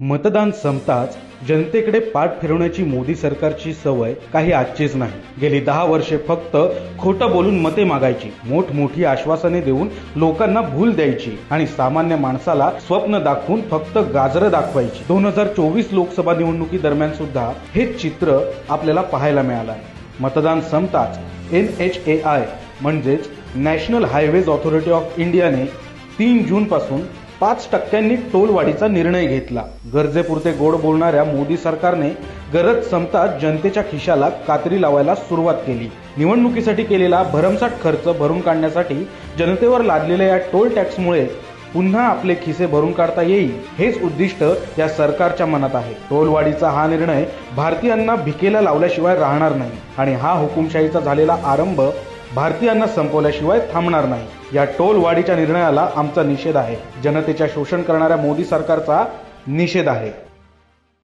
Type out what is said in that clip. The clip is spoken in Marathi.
मतदान संपताच जनतेकडे पाठ फिरवण्याची मोदी सरकारची सवय काही आजचीच नाही. गेली दहा वर्षे फक्त खोटं बोलून मते मागायची मोठमोठी आश्वासने देऊन लोकांना भूल द्यायची आणि सामान्य माणसाला स्वप्न दाखवून फक्त गाजरं दाखवायची. दोन हजार चोवीस लोकसभा निवडणुकी दरम्यान सुद्धा हे चित्र आपल्याला पाहायला मिळालं. मतदान संपताच एन एच ए आय म्हणजेच नॅशनल हायवेज ऑथॉरिटी ऑफ इंडियाने तीन जून पासून पाच टक्क्यांनी टोलवाढीचा निर्णय घेतला. गरजेपुरते गोड बोलणाऱ्या मोदी सरकारने गरज संपताच जनतेच्या खिशाला कात्री लावायला सुरुवात केली. निवडणुकीसाठी केलेला भरमसाठ खर्च भरून काढण्यासाठी जनतेवर लादलेल्या या टोल टॅक्समुळे पुन्हा आपले खिसे भरून काढता येईल हेच उद्दिष्ट या सरकारच्या मनात आहे. टोलवाढीचा हा निर्णय भारतीयांना भिकेला लावल्याशिवाय राहणार नाही आणि हा हुकुमशाहीचा झालेला आरंभ भारतीयांना संपवल्याशिवाय थांबणार नाही. या टोलवाढीच्या निर्णयाला आमचा निषेध आहे. जनतेच्या शोषण करणाऱ्या मोदी सरकारचा निषेध आहे.